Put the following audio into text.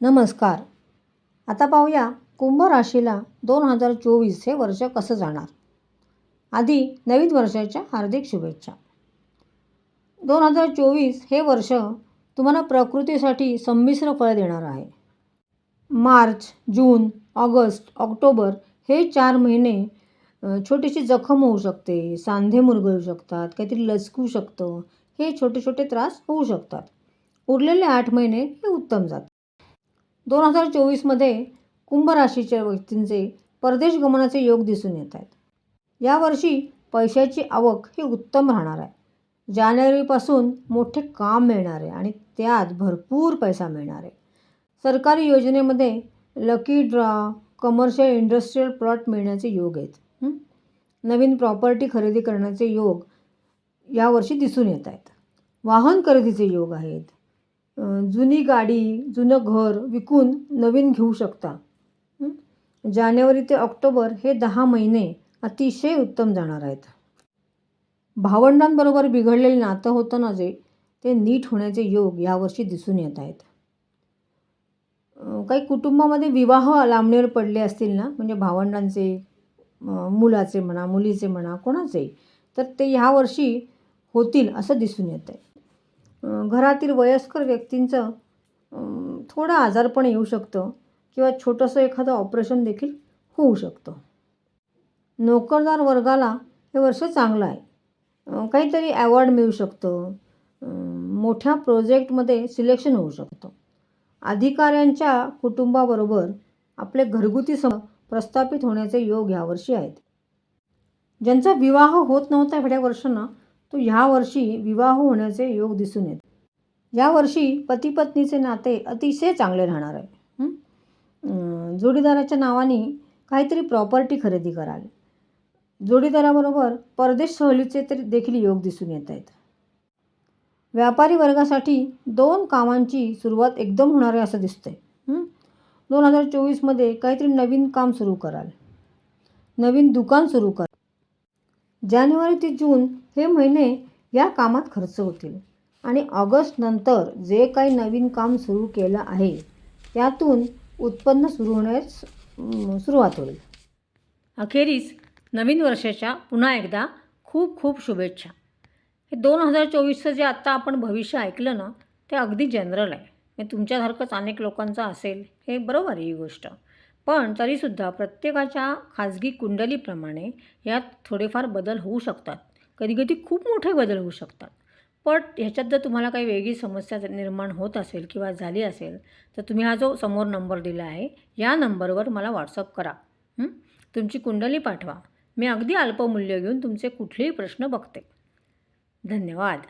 नमस्कार. आता पाहूया कुंभ राशीला दोन हजार चोवीस हे वर्ष कसं जाणार? आधी नवीन वर्षाच्या हार्दिक शुभेच्छा. दोन हजार चोवीस हे वर्ष तुम्हाला प्रकृतीसाठी संमिश्र फळ देणार आहे. मार्च जून ऑगस्ट ऑक्टोबर हे चार महिने छोटीशी जखम होऊ शकते सांधे मुरगळू शकतात काहीतरी लचकू शकतं हे छोटे छोटे त्रास होऊ शकतात. उरलेले आठ महिने हे उत्तम जातात. दोन हजार चोवीसमध्ये कुंभ राशीच्या व्यक्तींचे परदेश गमनाचे योग दिसून येत आहेत. यावर्षी पैशाची आवक ही उत्तम राहणार आहे. जानेवारीपासून मोठे काम मिळणार आहे आणि त्यात भरपूर पैसा मिळणार आहे. सरकारी योजनेमध्ये lucky draw commercial industrial plot मिळण्याचे योग आहेत. नवीन प्रॉपर्टी खरेदी करण्याचे योग यावर्षी दिसून येत आहेत. वाहन खरेदीचे योग आहेत. जुनी गाडी जुनं घर विकून नवीन घेऊ शकता. जानेवारी ते ऑक्टोबर हे दहा महिने अतिशय उत्तम जाणार आहेत. भावंडांबरोबर बिघडलेलं नातं होतं ना जे ते नीट होण्याचे योग यावर्षी दिसून येत आहेत. काही कुटुंबामध्ये विवाह लांबणीवर पडले असतील ना म्हणजे भावंडांचे मुलाचे म्हणा मुलीचे म्हणा कोणाचे तर ते ह्यावर्षी होतील असं दिसून येतं आहे. घरातील वयस्कर व्यक्तींचं थोडं आजारपण येऊ शकतं किंवा छोटंसं एखादं ऑपरेशन देखील होऊ शकतं. नोकरदार वर्गाला हे वर्ष चांगलं आहे. काहीतरी ॲवॉर्ड मिळू शकतं. मोठ्या प्रोजेक्टमध्ये सिलेक्शन होऊ शकतं. अधिकाऱ्यांच्या कुटुंबाबरोबर आपले घरगुती सम प्रस्थापित होण्याचे योग ह्यावर्षी आहेत. ज्यांचा विवाह होत नव्हता एवढ्या वर्षांना तो ह्या वर्षी विवाह होण्याचे योग दिसून येत. यावर्षी पती पत्नीचे नाते अतिशय चांगले राहणार आहे. जोडीदाराच्या नावाने काहीतरी प्रॉपर्टी खरेदी कराल जोडीदाराबरोबर परदेश सहलीचे तरी देखील योग दिसून येत आहेत. व्यापारी वर्गासाठी दोन कामांची सुरुवात एकदम होणार आहे असं दिसतंय. दोन हजार चोवीसमध्ये काहीतरी नवीन काम सुरू कराल. नवीन दुकान सुरू कराल. जानेवारी ते जून हे महिने या कामात खर्च होतील. आणि ऑगस्टनंतर जे काही नवीन काम सुरू केलं आहे त्यातून उत्पन्न सुरू होण्यास सुरुवात होईल. अखेरीस नवीन वर्षाच्या पुन्हा एकदा खूप खूप शुभेच्छा. हे दोन हजार चोवीसचं जे आत्ता आपण भविष्य ऐकलं ना ते अगदी जनरल आहे. हे तुमच्यासारखंच अनेक लोकांचं असेल हे बरोबर आहे ही गोष्ट. पण तरीसुद्धा प्रत्येकाच्या खाजगी कुंडलीप्रमाणे यात थोडेफार बदल होऊ शकतात. कधीकधी खूप मोठे बदल होऊ शकतात. पण ह्याच्यात जर तुम्हाला काही वेगळी समस्या निर्माण होत असेल किंवा झाली असेल तर तुम्ही हा जो समोर नंबर दिला आहे या नंबरवर मला व्हॉट्सअप करा. तुमची कुंडली पाठवा. मी अगदी अल्पमूल्य घेऊन तुमचे कुठलेही प्रश्न बघते. धन्यवाद.